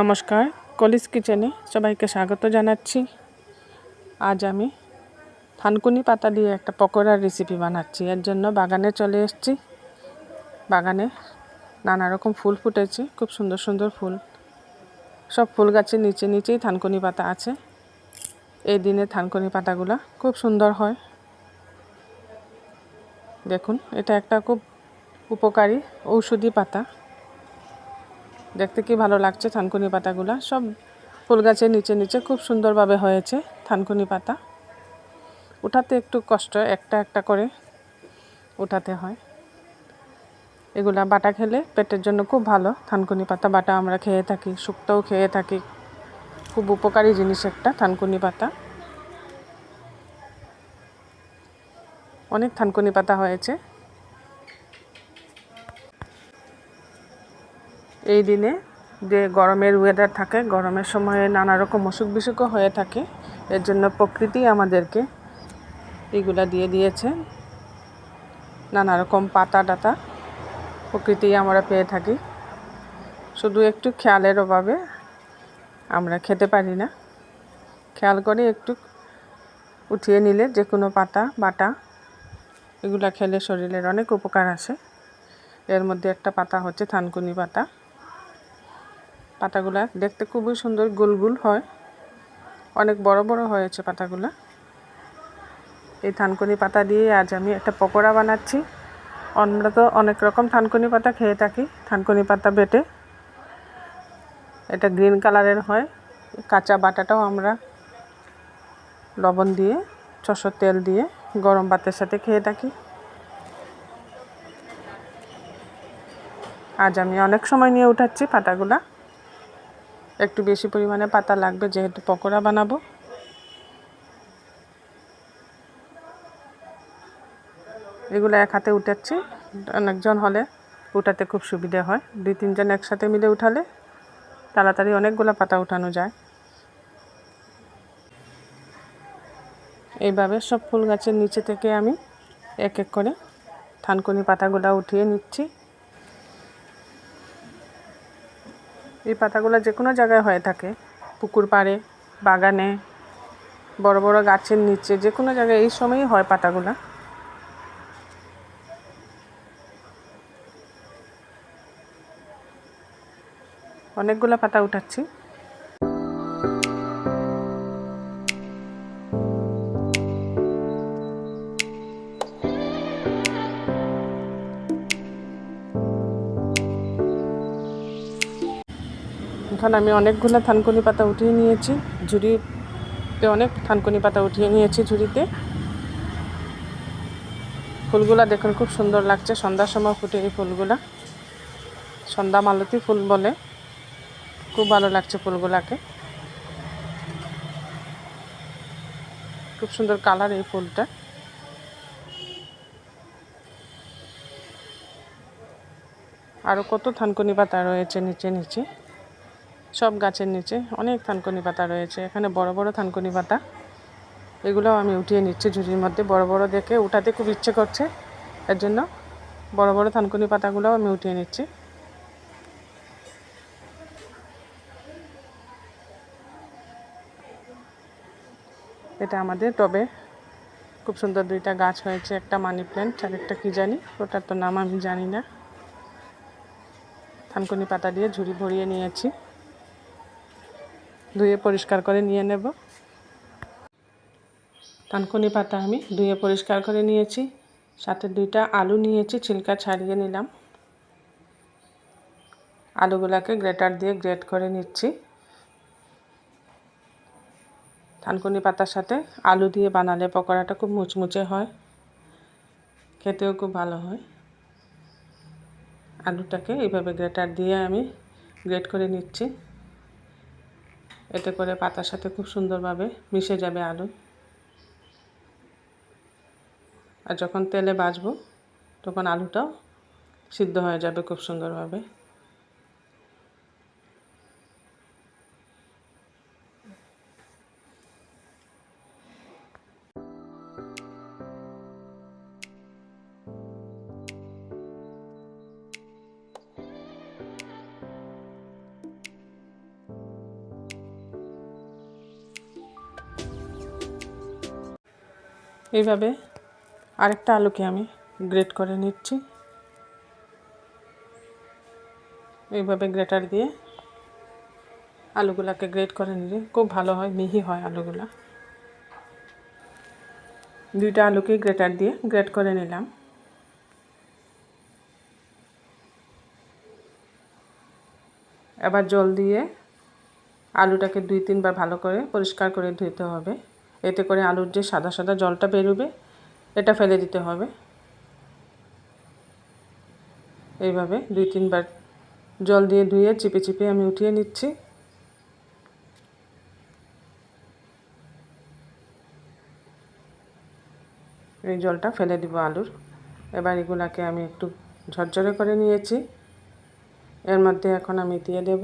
নমস্কার, কলিস কিচেনে সবাইকে স্বাগত জানাচ্ছি। আজ আমি থানকুনি পাতা দিয়ে একটা পকোড়ার রেসিপি বানাচ্ছি। এর জন্য বাগানে চলে এসেছি। বাগানে নানা রকম ফুল ফুটেছে, খুব সুন্দর সুন্দর ফুল। সব ফুল গাছের নিচে নিচেই থানকুনি পাতা আছে। এই দিনে থানকুনি পাতাগুলো খুব সুন্দর হয়। দেখুন, এটা একটা খুব উপকারী ঔষধি পাতা। দেখতে কি ভালো লাগছে থানকুনি পাতাগুলো? সব ফুল গাছের নিচে নিচে খুব সুন্দরভাবে হয়েছে থানকুনি পাতা। উঠাতে একটু কষ্ট, একটা একটা করে উঠাতে হয়। এগুলা বাটা খেলে পেটের জন্য খুব ভালো। থানকুনি পাতা বাটা আমরা খেয়ে থাকি, শুক্তও খেয়ে থাকি। খুব উপকারী জিনিস একটা থানকুনি পাতা। অনেক থানকুনি পাতা হয়েছে। এই দিনে যে গরমের ওয়েদার থাকে, গরমের সময়ে নানা রকম অসুখ বিসুখও হয়ে থাকে, এর জন্য প্রকৃতি আমাদেরকে এগুলা দিয়ে দিয়েছে। নানা রকম পাতা টাতা প্রকৃতি আমরা পেয়ে থাকি। শুধু একটু খেয়ালের অভাবে আমরা খেতে পারি না। খেয়াল করে একটু উঠিয়ে নিলে যে কোনো পাতা, বাটা এগুলা খেলে শরীরের অনেক উপকার আসে। এর মধ্যে একটা পাতা হচ্ছে থানকুনি পাতা। পাতাগুলা দেখতে খুবই সুন্দর গোল গোল হয়। অনেক বড় বড় হয়েছে পাতাগুলা। এই থানকুনি পাতা দিয়ে আজ আমি একটা পকোড়া বানাচ্ছি। আমরা তো অনেক রকম থানকুনি পাতা খেয়ে থাকি, থানকুনি পাতা বেটে। এটা গ্রিন কালারের হয়। কাঁচা বাটাটাও আমরা লবণ দিয়ে চশর তেল দিয়ে গরম ভাতের সাথে খেয়ে থাকি। আজ আমি অনেক সময় নিয়ে উঠাচ্ছি পাতাগুলা। একটু বেশি পরিমাণে পাতা লাগবে, যেহেতু পকোড়া বানাবো। এগুলো এক হাতে উঠাচ্ছি, অনেকজন হলে উঠাতে খুব সুবিধে হয়। দুই তিনজন একসাথে মিলে উঠালে তাড়াতাড়ি অনেকগুলো পাতা উঠানো যায়। এইভাবে সব ফুল গাছের নিচে থেকে আমি এক এক করে থানকুনি পাতাগুলো উঠিয়ে নিচ্ছি। এই পাতাগুলো যে কোনো জায়গায় হয়ে থাকে। পুকুর পাড়ে, বাগানে, বড় বড় গাছের নিচে যে কোনো জায়গায় এই সময়ই হয় পাতাগুলা। অনেকগুলো পাতা উঠাচ্ছি। এখন আমি অনেকগুলো থানকুনি পাতা উঠিয়ে নিয়েছি। ঝুড়িতে অনেক থানকুনি পাতা উঠিয়ে নিয়েছি ঝুড়িতে। ফুলগুলা দেখুন খুব সুন্দর লাগছে। সন্ধ্যার সময় ফুটে এই ফুলগুলা। সন্ধ্যা মালতী ফুল বলে। খুব ভালো লাগছে ফুলগুলাকে। খুব সুন্দর কালার এই ফুলটা। আরও কত থানকুনি পাতা রয়েছে নিচে নিচে। সব গাছের নিচে অনেক থানকুনি পাতা রয়েছে। এখানে বড় বড় থানকুনি পাতা। এগুলোও আমি উঠিয়ে নিচ্ছি ঝুড়ির মধ্যে। বড় বড় দেখে উঠাতে খুব ইচ্ছে করছে। এর জন্য বড় বড় থানকুনি পাতাগুলোও আমি উঠিয়ে নিচ্ছি। এটা আমাদের টবে। খুব সুন্দর দুইটা গাছ হয়েছে, একটা মানি প্ল্যান্ট আর একটা কী জানি, ওটার তো নাম আমি জানি না। থানকুনি পাতা দিয়ে ঝুড়ি ভরিয়ে নিয়েছি। ধুয়ে পরিষ্কার করে নিয়ে নেব। থানকুনি পাতা আমি ধুয়ে পরিষ্কার করে নিয়েছি। সাথে দুইটা আলু নিয়েছি, ছিলকা ছাড়িয়ে নিলাম। আলুগুলাকে গ্রেটার দিয়ে গ্রেট করে নিচ্ছি। থানকুনি পাতার সাথে আলু দিয়ে বানালে পকোড়াটা খুব মুচমুচে হয়, খেতেও খুব ভালো হয়। আলুটাকে এইভাবে গ্রেটার দিয়ে আমি গ্রেট করে নিচ্ছি। এতে করে পাতার সাথে খুব সুন্দরভাবে মিশে যাবে আলু। আর যখন তেলে বাজবো তখন আলুটাও সিদ্ধ হয়ে যাবে খুব সুন্দরভাবে। এইভাবে আরেকটা আলুকে আমি গ্রেট করে নিচ্ছি। এইভাবে গ্রেটার দিয়ে আলুগুলাকে গ্রেট করে নিলে খুব ভালো হয়, মিহি হয় আলুগুলা। দুইটা আলুকে গ্রেটার দিয়ে গ্রেট করে নিলাম। এবার জল দিয়ে আলুটাকে দুই তিনবার ভালো করে পরিষ্কার করে ধুতে হবে। এতে করে আলুর যে সাদা সাদা জলটা বেরোবে, এটা ফেলে দিতে হবে। এইভাবে দুই তিনবার জল দিয়ে ধুয়ে চিপে চিপে আমি উঠিয়ে নিচ্ছি। এই জলটা ফেলে দিব আলুর। এবার এগুলাকে আমি একটু ঝরঝরে করে নিয়েছি। এর মধ্যে এখন আমি দিয়ে দেব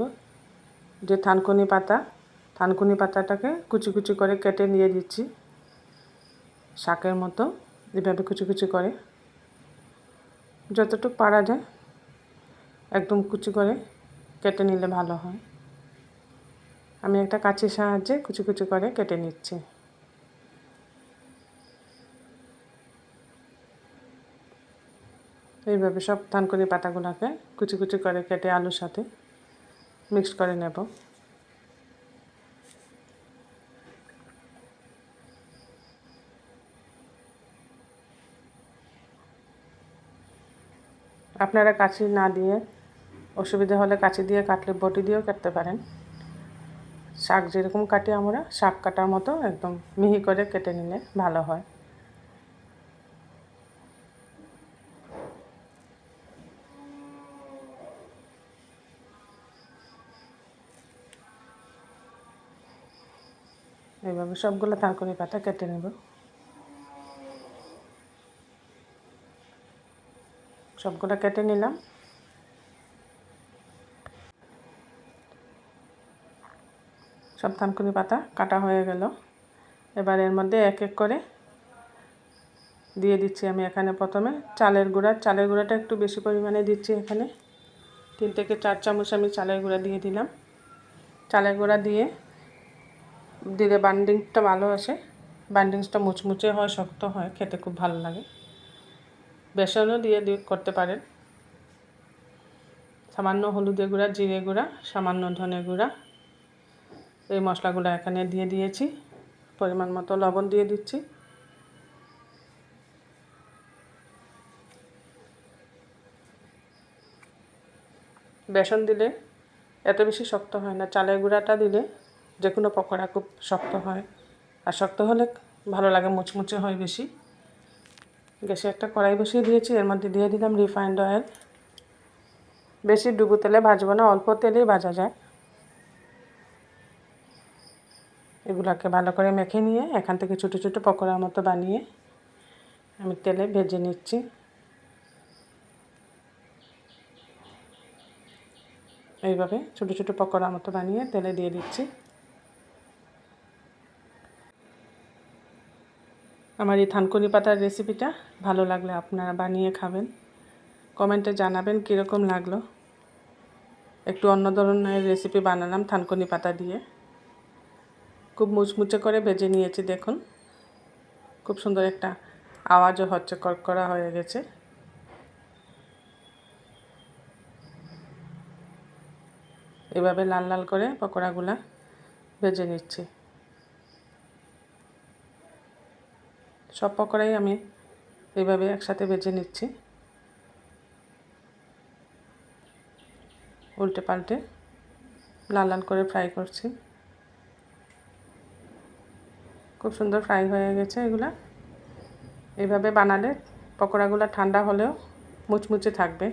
যে থানকুনি পাতা। থানকুনি পাতাটাকে কুচি কুচি করে কেটে নিয়ে দিচ্ছি। শাকের মতো এভাবে কুচি কুচি করে। যতটুকু পারা যায় একদম কুচি করে কেটে নিলে ভালো হয়। আমি একটা কাঁচির সাহায্যে কুচি কুচি করে কেটে নিচ্ছি। এইভাবে সব থানকুনি পাতাগুলোকে কুচি কুচি করে কেটে আলুর সাথে মিক্স করে নেব। আপনারা কাছি না দিয়ে, অসুবিধা হলে কাছি দিয়ে কাটলে বটি দিয়েও কাটতে পারেন। শাক যেরকম কাটি আমরা, শাক কাটার মতো একদম মিহি করে কেটে নিলে ভালো হয়। এইভাবে সবগুলো থানকুনি পাতা কেটে নেব। সবগুলো কেটে নিলাম। সব থানকুনি পাতা কাটা হয়ে গেল। এবার এর মধ্যে এক এক করে দিয়ে দিচ্ছি আমি এখানে প্রথমে চালের গুঁড়া। চালের গুঁড়াটা একটু বেশি পরিমাণে দিচ্ছি এখানে। তিন থেকে চার চামচ আমি চালের গুঁড়া দিয়ে দিলাম। চালের গুঁড়া দিয়ে দিলে বান্ডিংটা ভালো আসে। বান্ডিংসটা মুচমুচে হয়, শক্ত হয়, খেতে খুব ভালো লাগে। বেসনও দিয়ে করতে পারেন। সামান্য হলুদের গুঁড়া, জিরে গুঁড়া, সামান্য ধনে গুঁড়া। এই মশলাগুলো এখানে দিয়ে দিয়েছি। পরিমাণ মতো লবণ দিয়ে দিচ্ছি। বেসন দিলে এত বেশি শক্ত হয় না। চালের গুঁড়াটা দিলে যে কোনো পকোড়া খুব শক্ত হয়। আর শক্ত হলে ভালো লাগে, মুচমুচে হয় বেশি। গ্যাসে একটা কড়াই বসিয়ে দিয়েছি, এর মধ্যে দিয়ে দিলাম রিফাইন্ড অয়েল। বেশি ডুবো তেলে ভাজবো না, অল্প তেলেই ভাজা যায়। এগুলোকে ভালো করে মেখে নিয়ে এখান থেকে ছোটো ছোটো পকোড়ার মতো বানিয়ে আমি তেলে ভেজে নিচ্ছি। এইভাবে ছোটো ছোটো পকোড়ার মতো বানিয়ে তেলে দিয়ে দিচ্ছি। আমার এই থানকুনি পাতার রেসিপিটা ভালো লাগলে আপনারা বানিয়ে খাবেন। কমেন্টে জানাবেন কীরকম লাগল। একটু অন্য ধরনের রেসিপি বানালাম থানকুনি পাতা দিয়ে। খুব মুচমুচে করে ভেজে নিয়েছি, দেখুন। খুব সুন্দর একটা আওয়াজও হচ্ছে করা হয়ে গেছে। এভাবে লাল লাল করে পকোড়াগুলা ভেজে নিচ্ছি। সব পকোড়াই আমি এইভাবে একসাথে বেজে নিচ্ছি। উল্টে পাল্টে লাল লাল করে ফ্রাই করছি। খুব সুন্দর ফ্রাই হয়ে গেছে এগুলা। এইভাবে বানালে পকোড়াগুলো ঠান্ডা হলেও মুচমুচে থাকবে।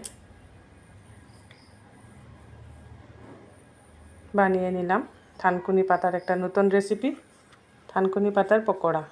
বানিয়ে নিলাম থানকুনি পাতার একটা নতুন রেসিপি থানকুনি পাতার পকোড়া।